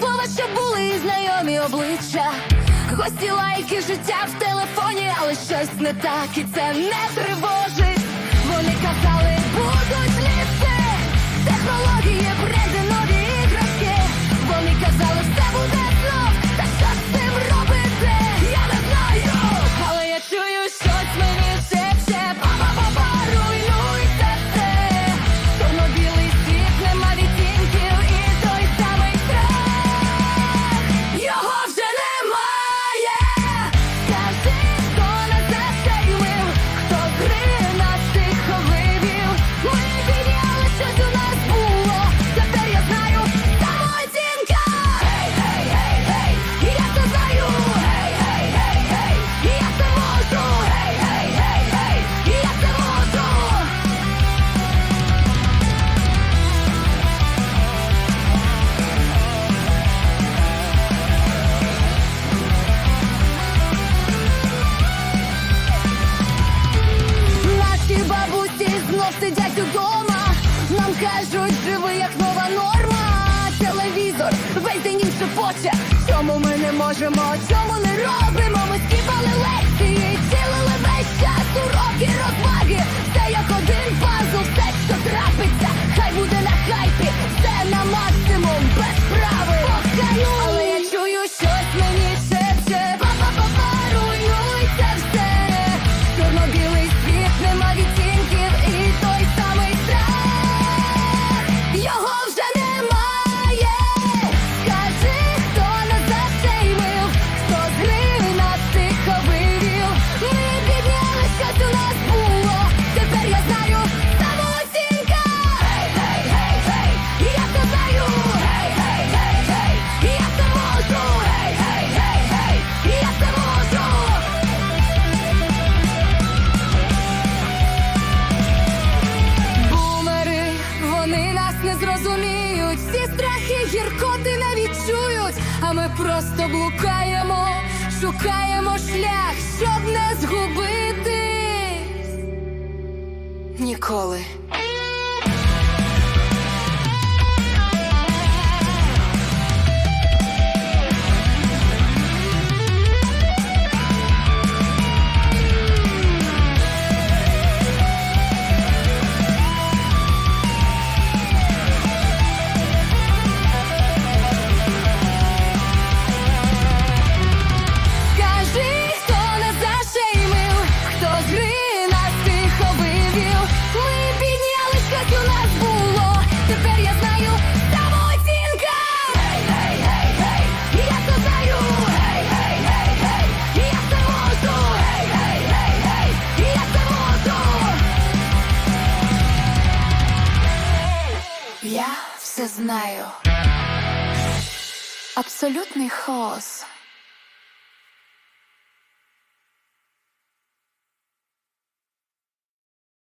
слова, що були знайомі обличчя, гості лайки, життя в телефоні, але щось не так і це не тривожить. Вони казали. сидять удома, нам кажуть, живи, як нова норма. Телевізор, весь день їм шепоче. Чому ми не можемо, чому не робимо? Ми скіпали лекції, цілили весь час урок. гіркоти не відчують, а ми просто блукаємо, шукаємо шлях, щоб не згубитись ніколи. Я все знаю. Абсолютний хаос.